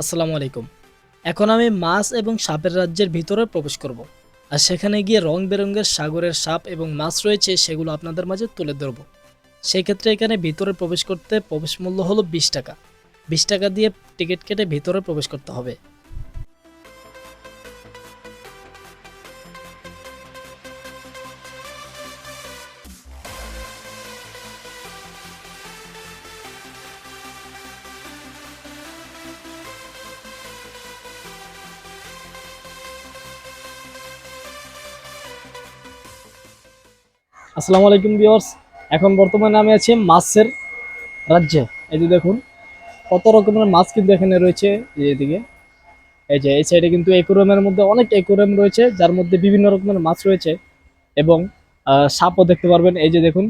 আসসালামু আলাইকুম। এখন আমি মাছ এবং সাপের রাজ্যের ভিতরে প্রবেশ করব। আর সেখানে গিয়ে রং বেরঙের সাগরের সাপ এবং মাছ রয়েছে, সেগুলো আপনাদের মাঝে তুলে ধরবো। সেক্ষেত্রে এখানে ভিতরে প্রবেশ করতে প্রবেশ মূল্য হলো বিশ টাকা। বিশ টাকা দিয়ে টিকিট কেটে ভিতরে প্রবেশ করতে হবে। আসসালামু আলাইকুম ভিউয়ার্স। এখন বর্তমানে আমি আছি মাছের রাজ্যে। এই যে দেখুন, কত রকমের মাছ কিন্তু এখানে রয়েছে এদিকে। এই যে এই সাইডে কিন্তু একুরিয়ামের মধ্যে অনেক একুরিয়াম রয়েছে, যার মধ্যে বিভিন্ন রকমের মাছ রয়েছে এবং সাপও দেখতে পারবেন। এই যে দেখুন,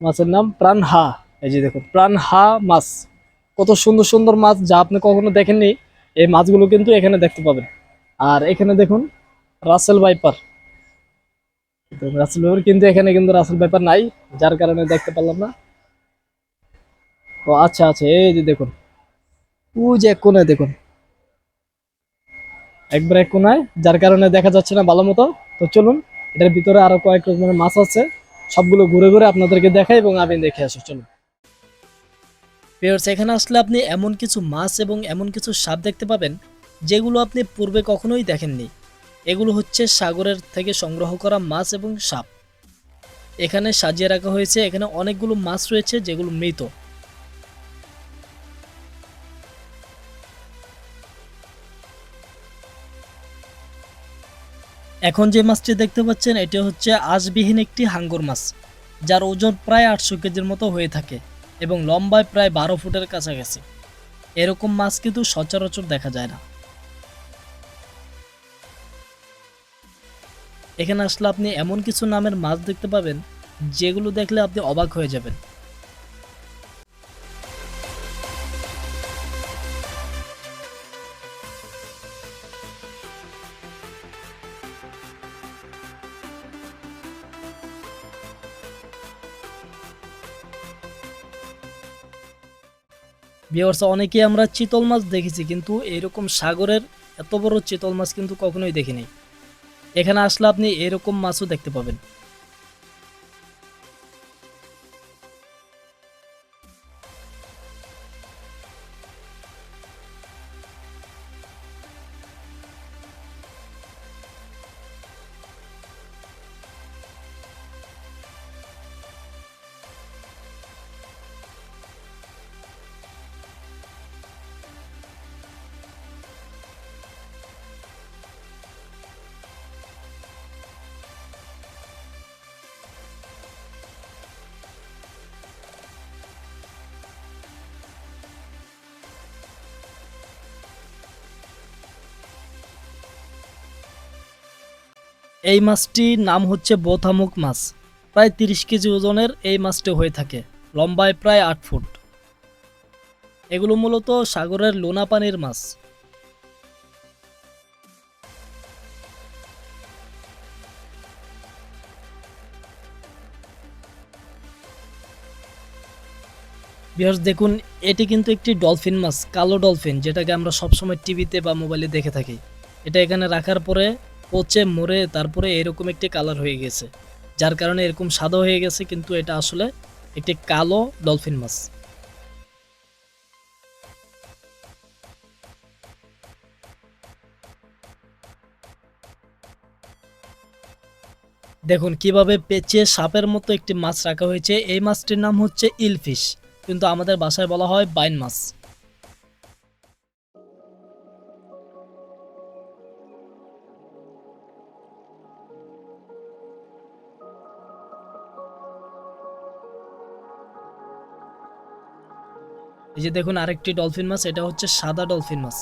মাছের নাম প্রাণহা। এই যে দেখুন, প্রাণহা মাছ। কত সুন্দর সুন্দর মাছ যা আপনি কখনো দেখেননি, এই মাছগুলো কিন্তু এখানে দেখতে পাবেন। আর এখানে দেখুন, রাসেল ভাইপার। তো রাসেল ভাইপার কিন্তু এখানে কিন্তু রাসেল ভাইপার নাই, যার কারণে দেখতে পারলাম না। ও আচ্ছা আচ্ছা এই যে দেখুন। ও যে এক কোনায় দেখুন। একবার এক কোনায় যার কারণে দেখা যাচ্ছে না ভালো মতো। তো চলুন, এটার ভিতরে আরও কয়েক রকমের মাছ আছে। সবগুলো ঘুরে ঘুরে আপনাদেরকে দেখাই এবং আমি দেখে আসি, চলুন। পেয়ার্স এখানে আসলে আপনি এমন কিছু মাছ এবং এমন কিছু সাপ দেখতে পাবেন, যেগুলো আপনি পূর্বে কখনোই দেখেননি। এগুলো হচ্ছে সাগরের থেকে সংগ্রহ করা মাছ এবং সাপ। এখানে সাজিয়ে রাখা হয়েছে, এখানে অনেকগুলো মাছ রয়েছে যেগুলো মৃত। এখন যে মাছটি দেখতে পাচ্ছেন, এটি হচ্ছে আঁশবিহীন একটি হাঙ্গর মাছ, যার ওজন প্রায় আটশো কেজির মতো হয়ে থাকে এবং লম্বায় প্রায় বারো ফুটের কাছাকাছি। এরকম মাছ কিন্তু সচরাচর দেখা যায় না। এখানে আসলে আপনি এমন কিছু নামের মাছ দেখতে পাবেন, যেগুলো দেখলে আপনি অবাক হয়ে যাবেন। ভিওর্স অনেকেই আমরা চিতল মাছ দেখেছি, কিন্তু এরকম সাগরের এত বড় চিতল মাছ কিন্তু কখনোই দেখিনি। এখানে আসলে আপনি এরকম মাছও দেখতে পাবেন। এই মাছটির নাম হচ্ছে বোথামুখ মাছ। প্রায় তিরিশ কেজি ওজনের এই মাছটি হয়ে থাকে, লম্বায় প্রায় আট ফুট। এগুলো মূলত সাগরের লোনা পানির মাছ। বিহার দেখুন, এটি কিন্তু একটি ডলফিন মাছ, কালো ডলফিন, যেটাকে আমরা সবসময় টিভিতে বা মোবাইলে দেখে থাকি। এটা এখানে রাখার পরে পচে মরে তারপরে এরকম একটি কালার হয়ে গেছে। যার কারণে এরকম সাদা হয়ে গেছে, কিন্তু এটা আসলে একটি কালো ডলফিন মাছ। দেখুন, কীভাবে পেঁচে সাপের মতো একটি মাছ রাখা হয়েছে। এই মাছটির নাম হচ্ছে ইলফিশ, কিন্তু আমাদের বাসায় বলা হয় বাইন মাছ। এই যে দেখুন আরেকটি ডলফিন মাছ, এটা হচ্ছে সাদা ডলফিন মাছ।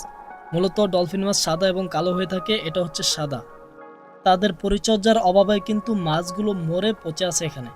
মূলত ডলফিন মাছ সাদা এবং কালো হয়ে থাকে, এটা হচ্ছে সাদা। তাদের পরিচর্যার অভাবে কিন্তু মাছগুলো মরে পচে আছে এখানে।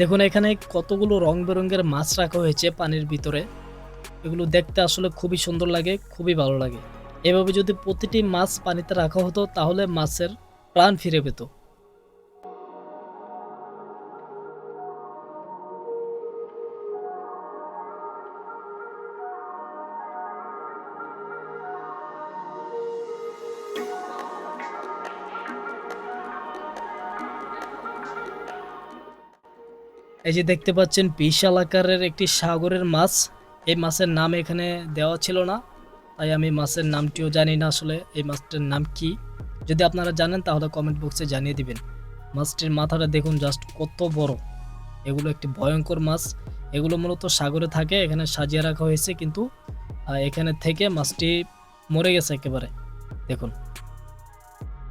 দেখুন, এখানে কতগুলো রং বেরঙের মাছ রাখা হয়েছে পানির ভিতরে। এগুলো দেখতে আসলে খুবই সুন্দর লাগে, খুবই ভালো লাগে। এভাবে যদি প্রতিটি মাছ পানিতে রাখা হতো, তাহলে মাছের প্রাণ ফিরে পেত। এই যে দেখতে পাচ্ছেন, বিশাল আকারের একটি সাগরের মাছ। এই মাছের নাম এখানে দেওয়া ছিল না, তাই আমি মাছের নামটিও জানি না আসলে এই মাছটার নাম কি। যদি আপনারা জানেন, তাহলে কমেন্ট বক্সে জানিয়ে দিবেন। মাছটির মাথাটা দেখুন জাস্ট কত বড়। এগুলো একটি ভয়ঙ্কর মাছ। এগুলো মূলত সাগরে থাকে, এখানে সাজিয়ে রাখা হয়েছে, কিন্তু এখানে থেকে মাছটি মরে গেছে একেবারে। দেখুন।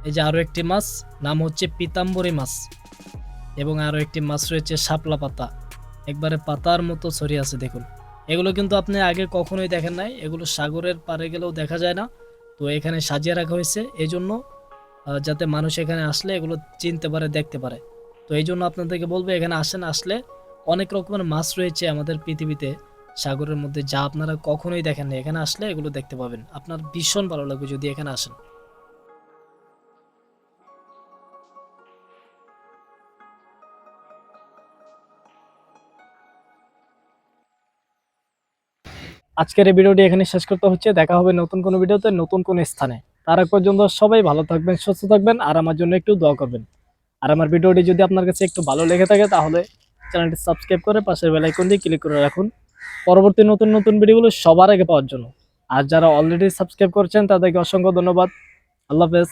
এই যে আরও একটি মাছ, নাম হচ্ছে পিতাম্বরী মাছ। এবং আরও একটি মাছ রয়েছে শাপলা পাতা। একবারে পাতার মতো ছড়িয়ে আছে, দেখুন। এগুলো কিন্তু আপনি আগে কখনোই দেখেন নাই। এগুলো সাগরের পাড়ে গেলেও দেখা যায় না। তো এখানে সাজিয়ে রাখা হয়েছে। এই জন্য যাতে মানুষ এখানে আসলে এগুলো চিনতে পারে, দেখতে পারে। তো এই জন্য আপনাদেরকে বলব, এখানে আসেন, আসলে অনেক রকমের মাছ রয়েছে আমাদের পৃথিবীতে। সাগরের মধ্যে, যা আপনারা কখনোই দেখেন না এখানে আসলে এগুলো দেখতে পাবেন। আপনার ভীষণ ভালো লাগবে যদি এখানে আসেন। আজকের এই ভিডিওটি এখানে শেষ করতে হচ্ছে। দেখা হবে নতুন কোনো ভিডিওতে নতুন কোনো স্থানে। তার আগ পর্যন্ত সবাই ভালো থাকবেন, সুস্থ থাকবেন আর আমার জন্য একটু দোয়া করবেন। আর আমার ভিডিওটি যদি আপনার কাছে একটু ভালো লেগে থাকে তাহলে চ্যানেলটি সাবস্ক্রাইব করে পাশের বেল আইকন দিয়ে ক্লিক করে রাখুন। পরবর্তী নতুন নতুন ভিডিওগুলো সবার আগে পাওয়ার জন্য। আর যারা অলরেডি সাবস্ক্রাইব করছেন তাদেরকে অসংখ্য ধন্যবাদ। আল্লাহ হাফেজ।